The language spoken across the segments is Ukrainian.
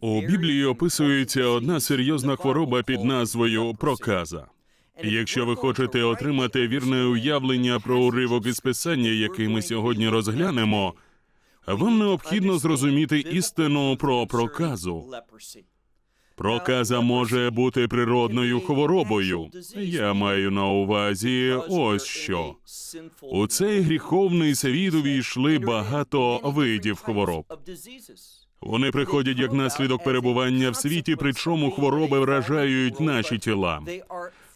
У Біблії описується одна серйозна хвороба під назвою проказа. Якщо ви хочете отримати вірне уявлення про уривок із писання, який ми сьогодні розглянемо, вам необхідно зрозуміти істину про проказу. Проказа може бути природною хворобою. Я маю на увазі ось що. У цей гріховний світ увійшли багато видів хвороб. Вони приходять як наслідок перебування в світі, причому хвороби вражають наші тіла.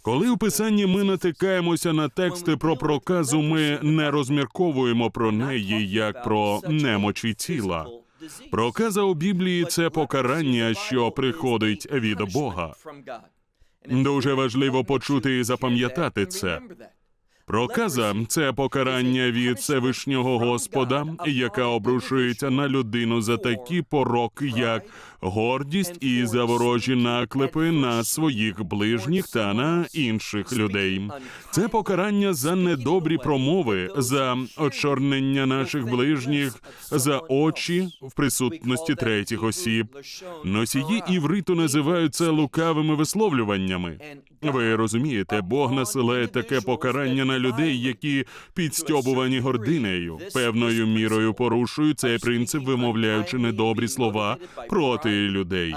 Коли у писанні ми натикаємося на тексти про проказу, ми не розмірковуємо про неї як про немочі тіла. Проказа у Біблії це покарання, що приходить від Бога. Дуже важливо почути і запам'ятати це. Проказа це покарання від Всевишнього Господа, яка обрушується на людину за такі пороки, як гордість і заворожі наклепи на своїх ближніх та на інших людей. Це покарання за недобрі промови, за очорнення наших ближніх, за очі в присутності третіх осіб. Носії івриту називають це лукавими висловлюваннями. Ви розумієте, Бог насилає таке покарання на людей, які підстьобувані гординею, певною мірою порушують цей принцип, вимовляючи недобрі слова проти людей.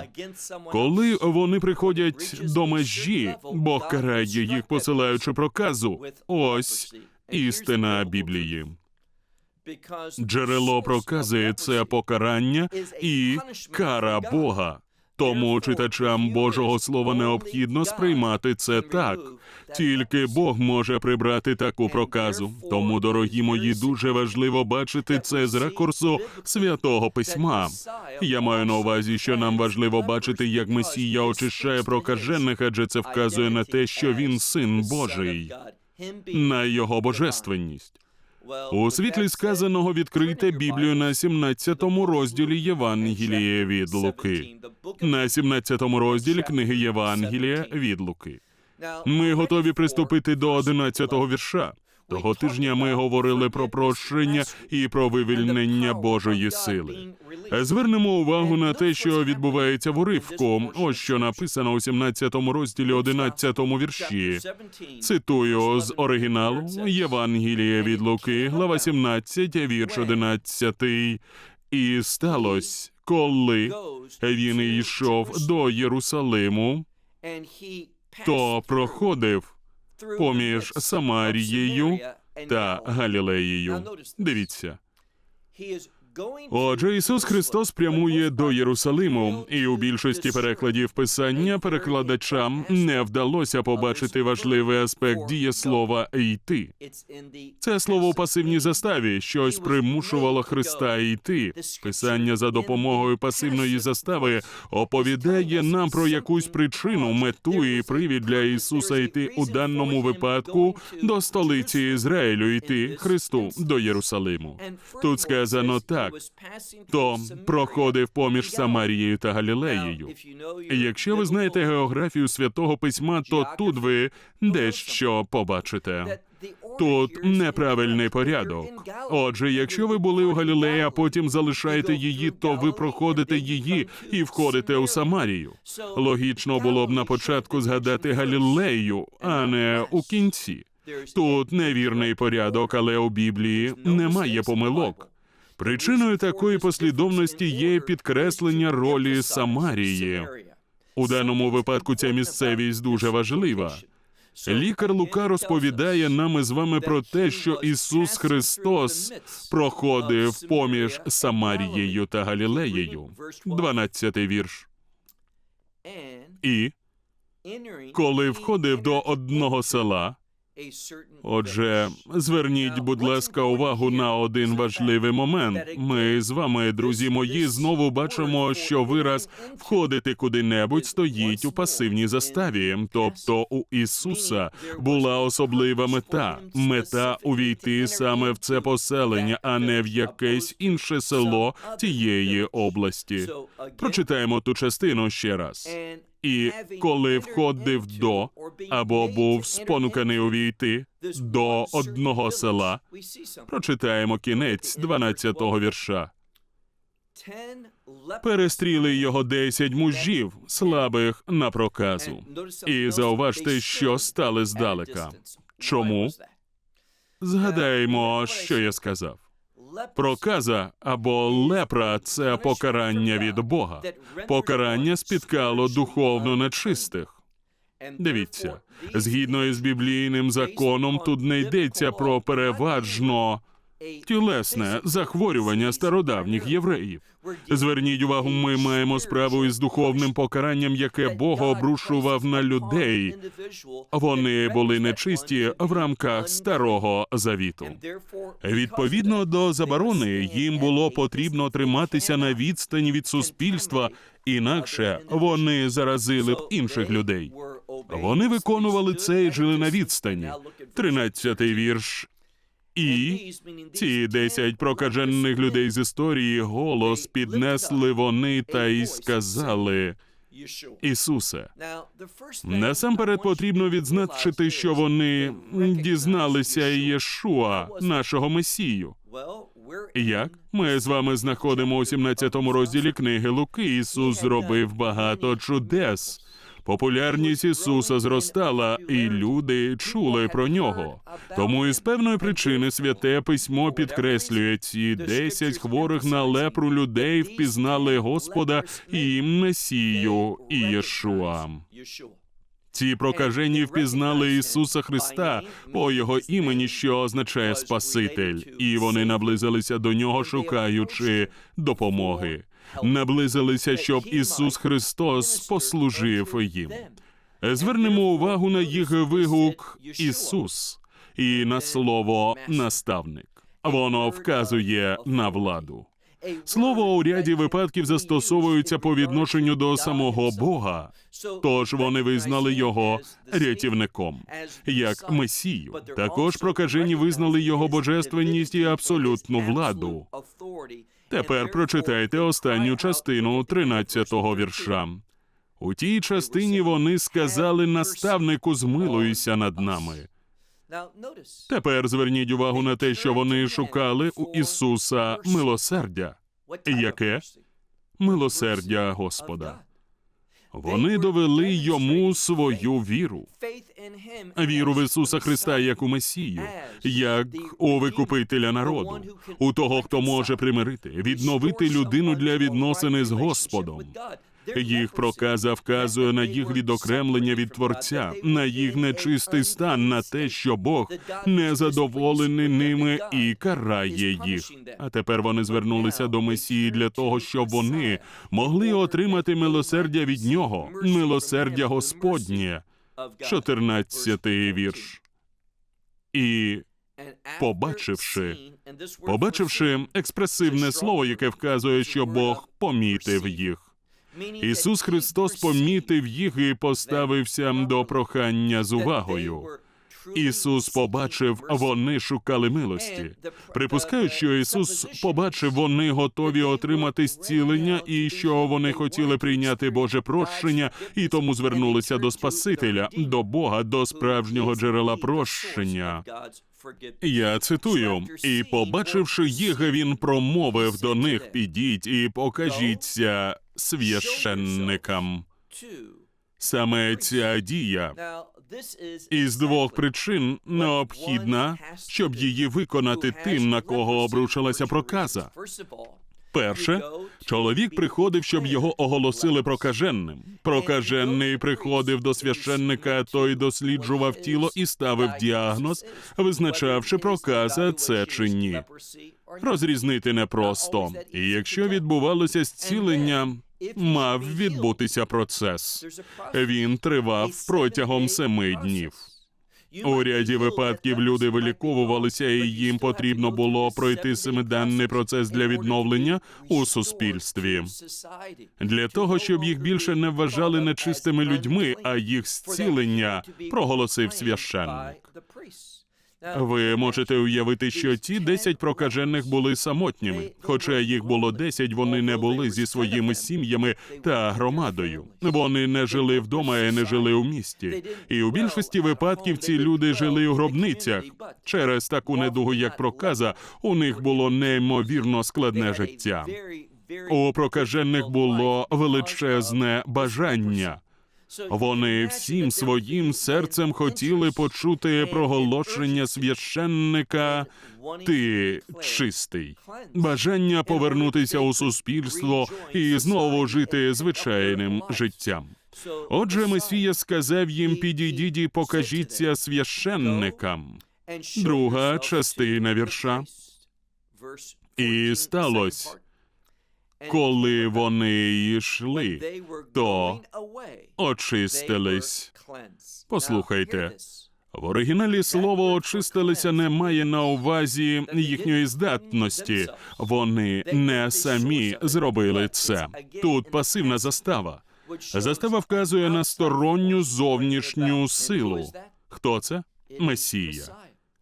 Коли вони приходять до межі, Бог карає їх, посилаючи проказу. Ось істина Біблії. Джерело прокази це покарання і кара Бога. Тому читачам Божого Слова необхідно сприймати це так. Тільки Бог може прибрати таку проказу. Тому, дорогі мої, дуже важливо бачити це з ракурсу святого письма. Я маю на увазі, що нам важливо бачити, як Месія очищає прокажених, адже це вказує на те, що він син Божий, на його божественність. У світлі сказаного відкрийте Біблію на 17-му розділі Євангелія від Луки. На 17-му розділі книги Євангелія від Луки. Ми готові приступити до 11-го вірша. Того тижня ми говорили про прощення і про вивільнення Божої сили. Звернемо увагу на те, що відбувається в уривку. Ось що написано у 17-му розділі 11-му вірші. Цитую з оригіналу Євангелія від Луки, глава 17, вірш 11. І сталося, коли він йшов до Єрусалиму, то проходив поміж Самарією та Галілеєю. Дивіться. Отже, Ісус Христос прямує до Єрусалиму, і у більшості перекладів писання перекладачам не вдалося побачити важливий аспект дієслова йти. Це слово у пасивній заставі щось примушувало Христа йти. Писання за допомогою пасивної застави оповідає нам про якусь причину, мету і привід для Ісуса йти у даному випадку до столиці Ізраїлю, йти Христу до Єрусалиму. Тут сказано так. То проходив поміж Самарією та Галілеєю. Якщо ви знаєте географію святого письма, то тут ви дещо побачите. Тут неправильний порядок. Отже, якщо ви були у Галілеї, а потім залишаєте її, то ви проходите її і входите у Самарію. Логічно було б на початку згадати Галілею, а не у кінці. Тут невірний порядок, але у Біблії немає помилок. Причиною такої послідовності є підкреслення ролі Самарії. У даному випадку ця місцевість дуже важлива. Лікар Лука розповідає нам із вами про те, що Ісус Христос проходив поміж Самарією та Галілеєю. 12-й вірш. І коли входив до одного села, Отже, зверніть, будь ласка, увагу на один важливий момент. Ми з вами, друзі мої, знову бачимо, що вираз входити куди-небудь стоїть у пасивній заставі. Тобто у Ісуса була особлива мета мета увійти саме в це поселення, а не в якесь інше село тієї області. Прочитаємо ту частину ще раз. І коли входив до або був спонуканий увійти до одного села, прочитаємо кінець 12-го вірша. Перестріли його десять мужів, слабих на проказу. І зауважте, що стали здалека. Чому? Згадаємо, що я сказав. Проказа або лепра це покарання від Бога. Покарання спіткало духовно нечистих. Дивіться, згідно із біблійним законом, тут не йдеться про переважно тілесне захворювання стародавніх євреїв. Зверніть увагу, ми маємо справу із духовним покаранням, яке Бог обрушував на людей. Вони були нечисті в рамках старого завіту. Відповідно до заборони, їм було потрібно триматися на відстані від суспільства, інакше вони заразили б інших людей. Вони виконували це і жили на відстані. Тринадцятий вірш. І ці десять прокажених людей з історії голос піднесли вони та й сказали Ісусе. Насамперед потрібно відзначити, що вони дізналися Єшуа, нашого Месію. Як ми з вами знаходимо у 17 розділі книги Луки, Ісус зробив багато чудес. Популярність Ісуса зростала, і люди чули про нього. Тому із певної причини святе письмо підкреслює ці десять хворих на лепру людей впізнали Господа і Месію і Єшуа. Ці прокажені впізнали Ісуса Христа по його імені, що означає Спаситель, і вони наблизилися до нього, шукаючи допомоги. Наблизилися, щоб Ісус Христос послужив їм. Звернемо увагу на їх вигук Ісус і на слово наставник. Воно вказує на владу. Слово у ряді випадків застосовується по відношенню до самого Бога, тож вони визнали його рятівником як месію. Також прокажені визнали його божественність і абсолютну владу. Тепер прочитайте останню частину 13-го вірша. У тій частині вони сказали наставнику, змилуйся над нами. Тепер зверніть увагу на те, що вони шукали у Ісуса милосердя. Яке? Милосердя Господа. Вони довели йому свою віру. Віру в Ісуса Христа як у Месію, як у викупителя народу, у того, хто може примирити, відновити людину для відносини з Господом. Їх проказа вказує на їх відокремлення від Творця, на їх нечистий стан, на те, що Бог незадоволений ними і карає їх. А тепер вони звернулися до Месії для того, щоб вони могли отримати милосердя від нього, милосердя Господнє. 14-й вірш. І побачивши, побачивши експресивне слово, яке вказує, що Бог помітив їх. Ісус Христос помітив їх і поставився до прохання з увагою. Ісус побачив, вони шукали милості. Припускаю, що Ісус побачив, вони готові отримати зцілення, і що вони хотіли прийняти Боже прощення, і тому звернулися до Спасителя, до Бога, до справжнього джерела прощення. Я цитую, і побачивши їх, він промовив до них: підіть і покажіться священникам. Саме ця дія із двох причин необхідна, щоб її виконати тим, на кого обрушилася проказа. Перше, чоловік приходив, щоб його оголосили прокаженним. Прокажений приходив до священника, той досліджував тіло і ставив діагноз, визначавши проказа це чи ні. Розрізнити непросто. І якщо відбувалося зцілення, мав відбутися процес. Він тривав протягом семи днів. У ряді випадків люди виліковувалися, і їм потрібно було пройти семиденний процес для відновлення у суспільстві. Для того, щоб їх більше не вважали нечистими людьми, а їх зцілення проголосив священник. Ви можете уявити, що ті 10 прокажених були самотніми. Хоча їх було 10, вони не були зі своїми сім'ями та громадою. Вони не жили вдома і не жили у місті. І у більшості випадків ці люди жили у гробницях. Через таку недугу, як проказа, у них було неймовірно складне життя. У прокажених було величезне бажання. Вони всім своїм серцем хотіли почути проголошення священника Ти чистий. Бажання повернутися у суспільство і знову жити звичайним життям. Отже, Месія сказав їм: підійдіть і покажіться священникам. Друга частина вірша. І сталося, коли вони йшли, то очистились. Послухайте, В оригіналі слово очистилися не має на увазі їхньої здатності. Вони не самі зробили це. Тут пасивна застава. Застава вказує на сторонню зовнішню силу. Хто це? Месія.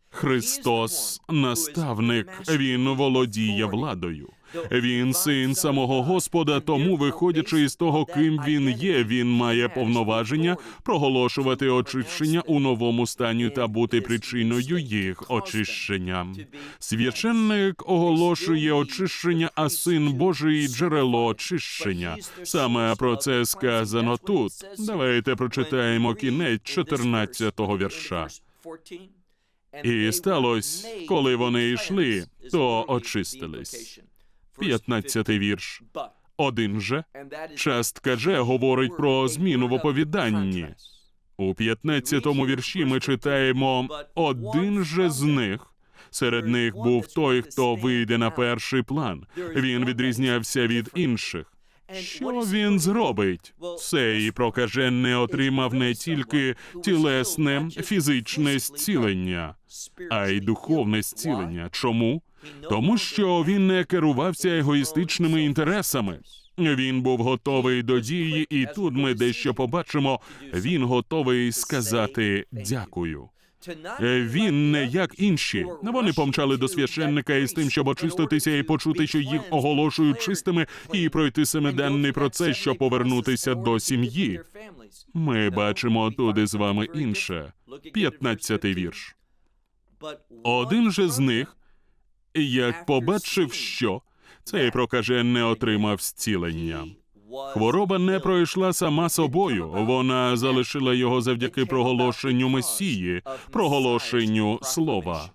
Христос наставник, він володіє владою. Він син самого Господа, тому, виходячи із того, ким він є, він має повноваження проголошувати очищення у новому стані та бути причиною їх очищення. Священник оголошує очищення, а син Божий джерело очищення. Саме про це сказано тут. Давайте прочитаємо кінець 14-го вірша. І сталося, коли вони йшли, то очистились. 15-й вірш. Один же частка же говорить про зміну в оповіданні. У 15-му вірші ми читаємо один же з них. Серед них був той, хто вийде на перший план. Він відрізнявся від інших. Що він зробить? Цей прокажений отримав не тільки тілесне, фізичне зцілення, а й духовне зцілення. Чому? Тому що він не керувався егоїстичними інтересами. Він був готовий до дії, і тут ми дещо побачимо. Він готовий сказати дякую. Він не як інші. Вони помчали до священника із тим, щоб очиститися і почути, що їх оголошують чистими, і пройти семиденний процес, щоб повернутися до сім'ї. Ми бачимо тут із вами інше. 15-й вірш. Один же з них, як побачив, що цей прокажений отримав зцілення. Хвороба не пройшла сама собою. Вона залишила його завдяки проголошенню Месії, проголошенню слова.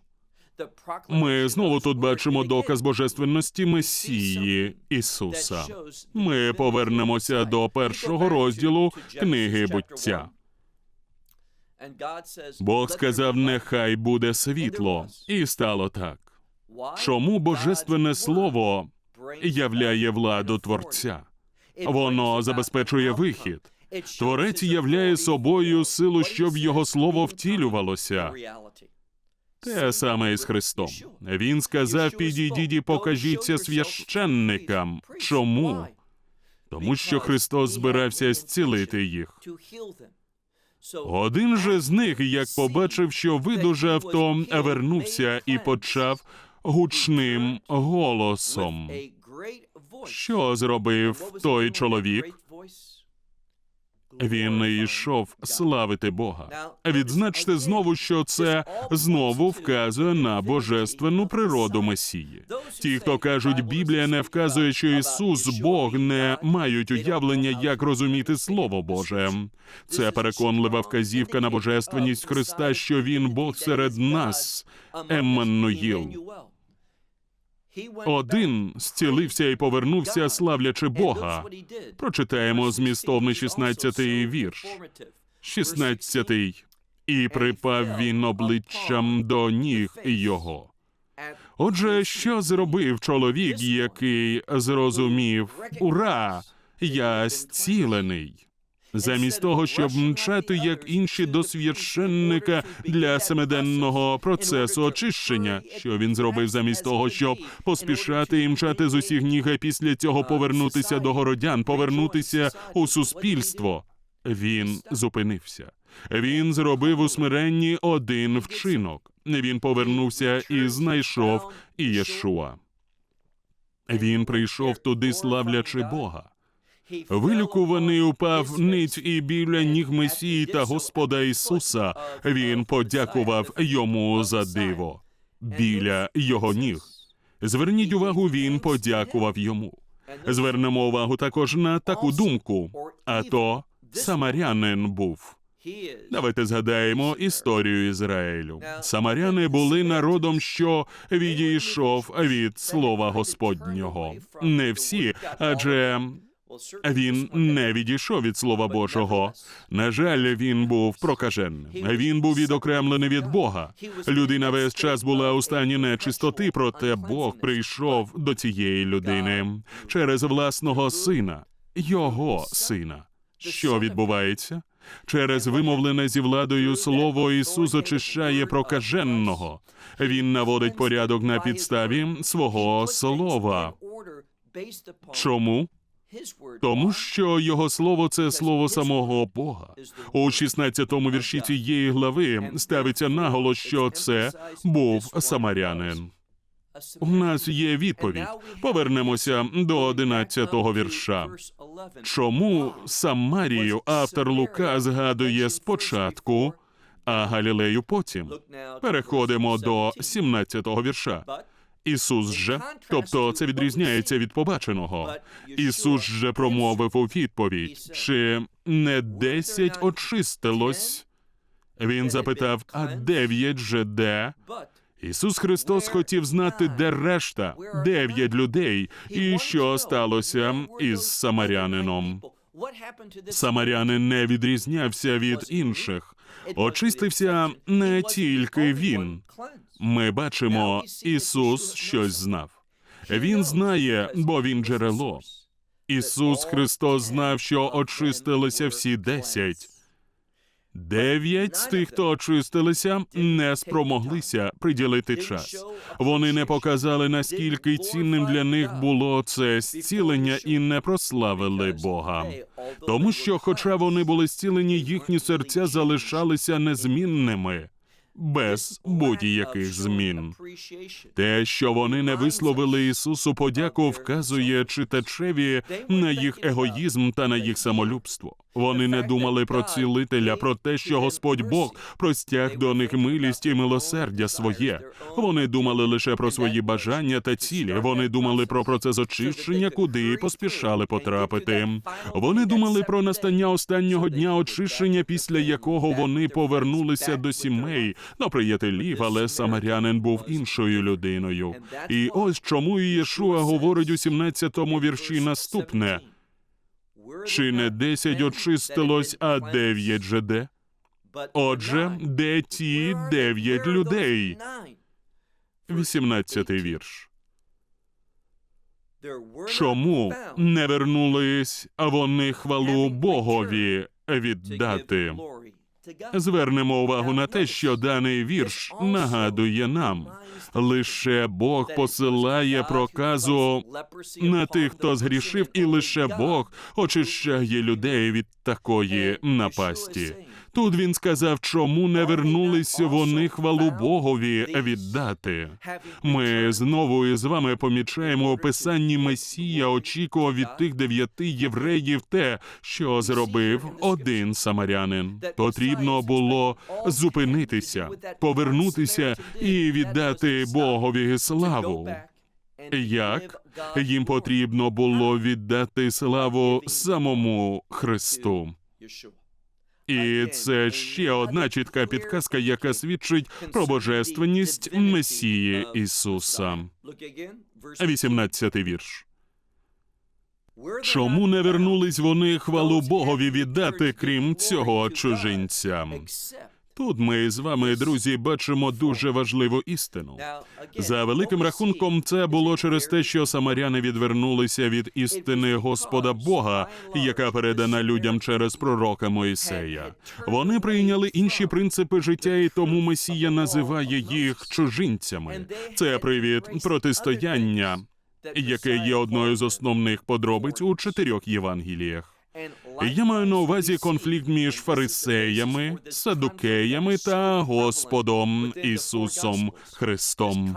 Ми знову тут бачимо доказ божественності Месії Ісуса. Ми повернемося до першого розділу книги буття. Бог сказав: нехай буде світло, і стало так. Чому божественне слово являє владу творця? Воно забезпечує вихід. Творець являє собою силу, щоб його слово втілювалося. Те саме і з Христом. Він сказав: підійдіть і покажіться священникам. Чому? Тому що Христос збирався зцілити їх. Один же з них, як побачив, що видужав, то вернувся і почав гучним голосом. Що зробив той чоловік? Він не йшов славити Бога. Відзначте знову, що це знову вказує на божественну природу Месії. Ті, хто кажуть, Біблія не вказує, що Ісус Бог не мають уявлення, як розуміти Слово Боже. Це переконлива вказівка на божественність Христа, що Він Бог серед нас, Еммануїл. Один зцілився і повернувся, славлячи Бога. Прочитаємо змістовний 16-й вірш. 16-й. І припав він обличчям до ніг його. Отже, що зробив чоловік, який зрозумів Ура! Я зцілений. Замість того, щоб мчати, як інші до священника для семиденного процесу очищення, що він зробив замість того, щоб поспішати і мчати з усіх ніг, а після цього повернутися до городян, повернутися у суспільство. Він зупинився. Він зробив у смиренні один вчинок. Він повернувся і знайшов Ієшуа. Він прийшов туди, славлячи Бога. Вилікуваний упав ниць і біля ніг Месії та Господа Ісуса. Він подякував йому за диво біля його ніг. Зверніть увагу, він подякував йому. Звернемо увагу також на таку думку. А то самарянин був. Давайте згадаємо історію Ізраїлю. Самаряни були народом, що відійшов від слова Господнього. Не всі, адже він не відійшов від Слова Божого. На жаль, він був прокаженним. Він був відокремлений від Бога. Людина весь час була у стані нечистоти, проте Бог прийшов до цієї людини через власного сина, його сина. Що відбувається? Через вимовлене зі владою слово Ісус очищає прокаженого. Він наводить порядок на підставі свого слова. Чому? Тому що його слово це слово самого Бога. У 16-му вірші цієї глави ставиться наголос, що це був самарянин. У нас є відповідь. Повернемося до 11-го вірша. Чому Самарію автор Лука згадує спочатку, а Галілею потім? Переходимо до 17-го вірша. Ісус же, тобто це відрізняється від побаченого. Ісус же промовив у відповідь, чи не десять очистилось? Він запитав, а дев'ять же де? Ісус Христос хотів знати, де решта, дев'ять людей, і що сталося із самарянином. Самарянин не відрізнявся від інших. Очистився не тільки він. Ми бачимо, Ісус щось знав. Він знає, бо він джерело. Ісус Христос знав, що очистилися всі десять. Дев'ять з тих, хто очистилися, не спромоглися приділити час. Вони не показали, наскільки цінним для них було це зцілення, і не прославили Бога. Тому що, хоча вони були зцілені, їхні серця залишалися незмінними, без будь-яких змін. Те, що вони не висловили Ісусу подяку, вказує читачеві на їх егоїзм та на їх самолюбство. Вони не думали про цілителя, про те, що Господь Бог простяг до них милість і милосердя своє. Вони думали лише про свої бажання та цілі. Вони думали про процес очищення, куди поспішали потрапити. Вони думали про настання останнього дня очищення, після якого вони повернулися до сімей, до приятелів, але самарянин був іншою людиною. І ось чому Ієшуа говорить у 17-му вірші наступне. Чи не десять очистилось, а дев'ять же де? Отже, де ті дев'ять людей? 18-й вірш. Чому не вернулись вони хвалу Богові віддати? Звернемо увагу на те, що даний вірш нагадує нам. Лише Бог посилає проказу на тих, хто згрішив, і лише Бог очищає людей від такої напасті. Тут він сказав, чому не вернулися вони хвалу Богові віддати. Ми знову із вами помічаємо писанні Месія очікував від тих дев'яти євреїв те, що зробив один самарянин. Потрібно було зупинитися, повернутися і віддати Богові славу. Як їм потрібно було віддати славу самому Христу. І це ще одна чітка підказка, яка свідчить про божественність Месії Ісуса. 18-й вірш. Чому не вернулись вони хвалу Богові віддати, крім цього чужинця? Тут ми з вами, друзі, бачимо дуже важливу істину. За великим рахунком, це було через те, що самаряни відвернулися від істини Господа Бога, яка передана людям через пророка Моїсея. Вони прийняли інші принципи життя, і тому Месія називає їх чужинцями. Це привід протистояння, яке є одною з основних подробиць у чотирьох Євангеліях. Я маю на увазі конфлікт між фарисеями, садукеями та Господом Ісусом Христом.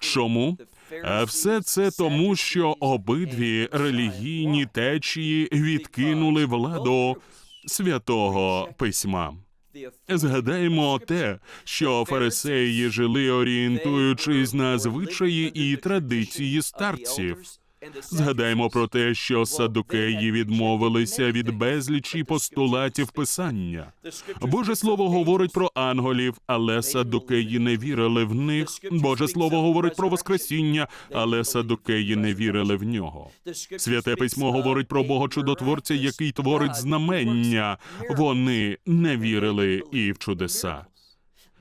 Чому? А все це тому, що обидві релігійні течії відкинули владу святого письма. Згадаємо те, що фарисеї жили орієнтуючись на звичаї і традиції старців. Згадаємо про те, що садукеї відмовилися від безлічі постулатів писання. Боже слово говорить про ангелів, але садукеї не вірили в них. Боже слово говорить про воскресіння, але садукеї не вірили в нього. Святе письмо говорить про Бога чудотворця, який творить знамення. Вони не вірили і в чудеса.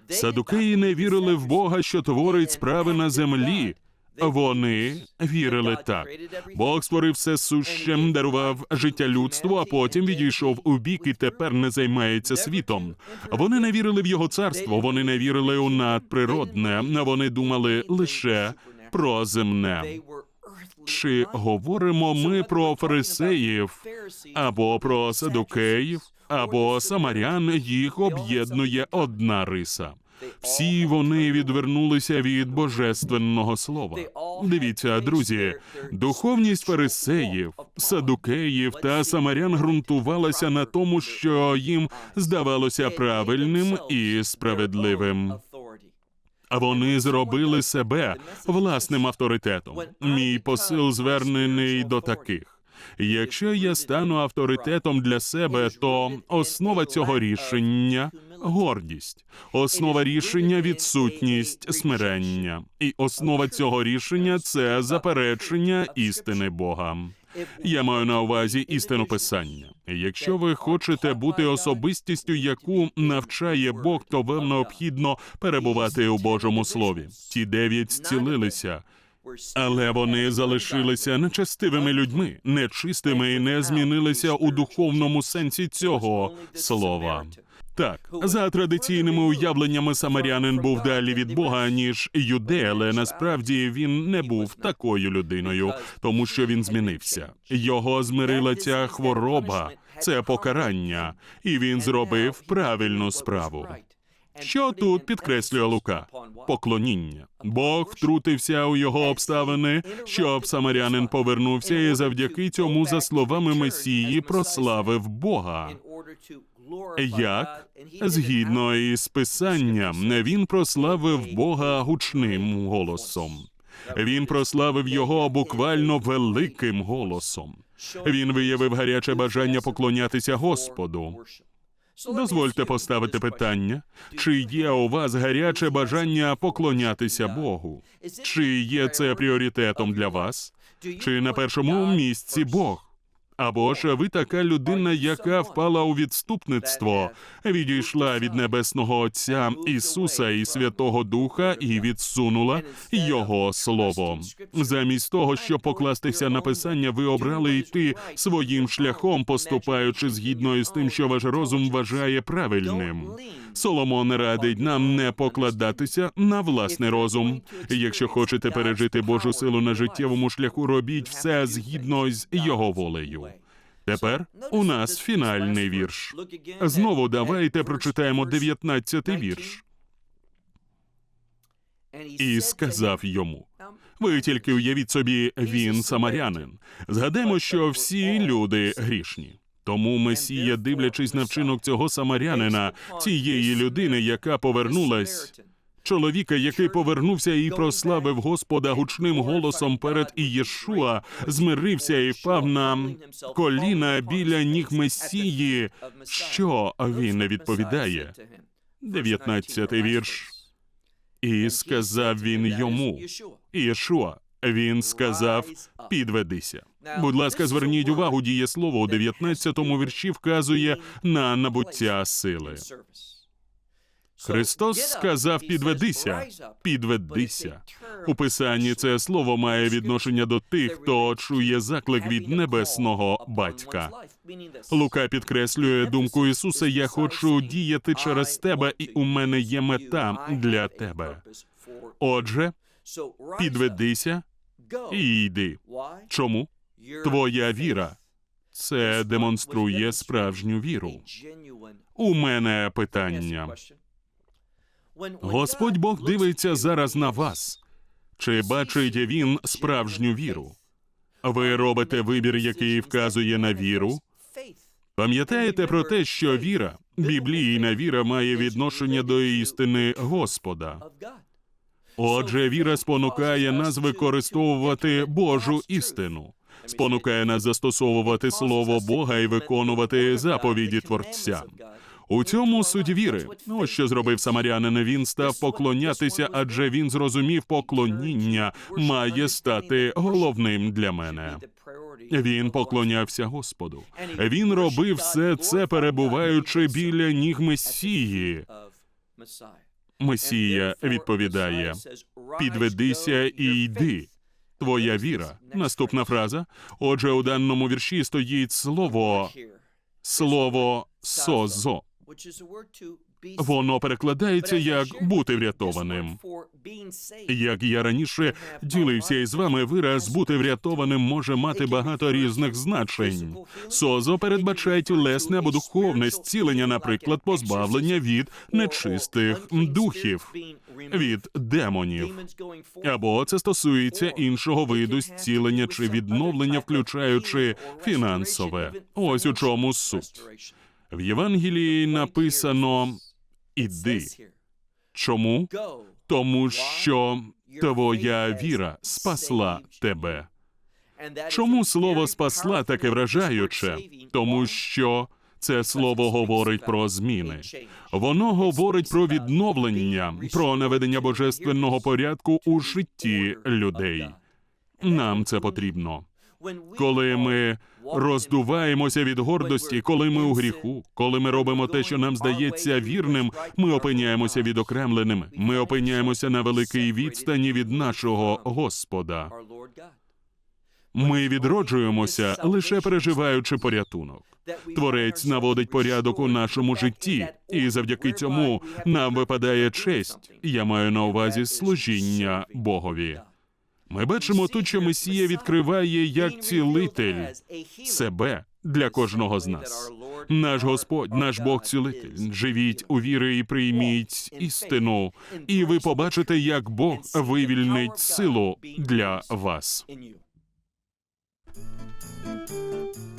Садукеї не вірили в Бога, що творить справи на землі. Вони вірили так. Бог створив все сущем, дарував життя людству, а потім відійшов у бік і тепер не займається світом. Вони не вірили в його царство, вони не вірили у надприродне, вони думали лише про земне. Чи говоримо ми про фарисеїв або про садукеїв, або самарян? Їх об'єднує одна риса. Всі вони відвернулися від божественного слова. Дивіться, друзі, духовність фарисеїв, садукеїв та самарян ґрунтувалася на тому, що їм здавалося правильним і справедливим. А вони зробили себе власним авторитетом. Мій посил звернений до таких. Якщо я стану авторитетом для себе, то основа цього рішення гордість, основа рішення відсутність смирення, і основа цього рішення це заперечення істини Бога. Я маю на увазі істину писання. Якщо ви хочете бути особистістю, яку навчає Бог, то вам необхідно перебувати у Божому слові. Ті дев'ять зцілилися. Але вони залишилися нечестивими людьми, нечистими і не змінилися у духовному сенсі цього слова. Так, за традиційними уявленнями самарянин був далі від Бога, ніж юдей, але насправді він не був такою людиною, тому що він змінився. Його змирила ця хвороба, це покарання, і він зробив правильну справу. Що тут підкреслює Лука? Поклоніння. Бог втрутився у його обставини, щоб самарянин повернувся, і завдяки цьому, за словами Месії, прославив Бога. Як? Згідно із писанням, він прославив Бога гучним голосом. Він прославив його буквально великим голосом. Він виявив гаряче бажання поклонятися Господу. Дозвольте поставити питання: чи є у вас гаряче бажання поклонятися Богу? Чи є це пріоритетом для вас? Чи на першому місці Бог? Або ж ви така людина, яка впала у відступництво, відійшла від небесного Отця Ісуса і Святого Духа і відсунула Його слово. Замість того, щоб покластися на писання, ви обрали йти своїм шляхом, поступаючи згідно із тим, що ваш розум вважає правильним. Соломон радить нам не покладатися на власний розум. Якщо хочете пережити Божу силу на життєвому шляху, робіть все згідно з його волею. Тепер у нас фінальний вірш. Знову давайте прочитаємо 19-й вірш. І сказав йому: Ви тільки уявіть собі, він самарянин. Згадаймо, що всі люди грішні. Тому Месія, дивлячись на вчинок цього самарянина, цієї людини, яка повернулась, чоловіка, який повернувся і прославив Господа гучним голосом перед Ієшуа, змирився і впав на коліна біля ніг Месії. Що він не відповідає? 19-й вірш. І сказав він йому, Ієшуа, він сказав, підведися. Будь ласка, зверніть увагу, дієслово у 19-му вірші вказує на набуття сили. Христос сказав підведися, підведися. У писанні це слово має відношення до тих, хто чує заклик від небесного батька. Лука підкреслює думку Ісуса: Я хочу діяти через тебе, і у мене є мета для тебе. Отже, підведися і йди. Чому? Твоя віра це демонструє справжню віру. У мене питання. Господь Бог дивиться зараз на вас. Чи бачить він справжню віру? Ви робите вибір, який вказує на віру. Пам'ятаєте про те, що віра, біблійна віра, має відношення до істини Господа. Отже, віра спонукає нас використовувати Божу істину, спонукає нас застосовувати слово Бога і виконувати заповіді Творця. У цьому суть віри. Ось що зробив самарянин. Він став поклонятися, адже він зрозумів, поклоніння має стати головним для мене. Він поклонявся Господу. Він робив все це, перебуваючи біля ніг Месії. Месія відповідає: підведися і йди. Твоя віра. Наступна фраза. Отже, у даному вірші стоїть слово, слово созо. Воно перекладається як бути врятованим. Як я раніше ділився із вами, вираз бути врятованим може мати багато різних значень. Созо передбачає тілесне або духовне зцілення, наприклад, позбавлення від нечистих духів, від демонів. Або це стосується іншого виду зцілення чи відновлення, включаючи фінансове. Ось у чому суть. В Євангелії написано іди. Чому? Тому що твоя віра спасла тебе. Чому слово спасла таке вражаюче? Тому що це слово говорить про зміни. Воно говорить про відновлення, про наведення божественного порядку у житті людей. Нам це потрібно. Коли ми роздуваємося від гордості, коли ми у гріху, коли ми робимо те, що нам здається вірним, ми опиняємося відокремленим. Ми опиняємося на великій відстані від нашого Господа. Ми відроджуємося лише переживаючи порятунок. Творець наводить порядок у нашому житті, і завдяки цьому нам випадає честь. Я маю на увазі служіння Богові. Ми бачимо тут, що Месія відкриває як цілитель себе для кожного з нас. Наш Господь, наш Бог цілитель. Живіть у вірі і прийміть істину, і ви побачите, як Бог вивільнить силу для вас.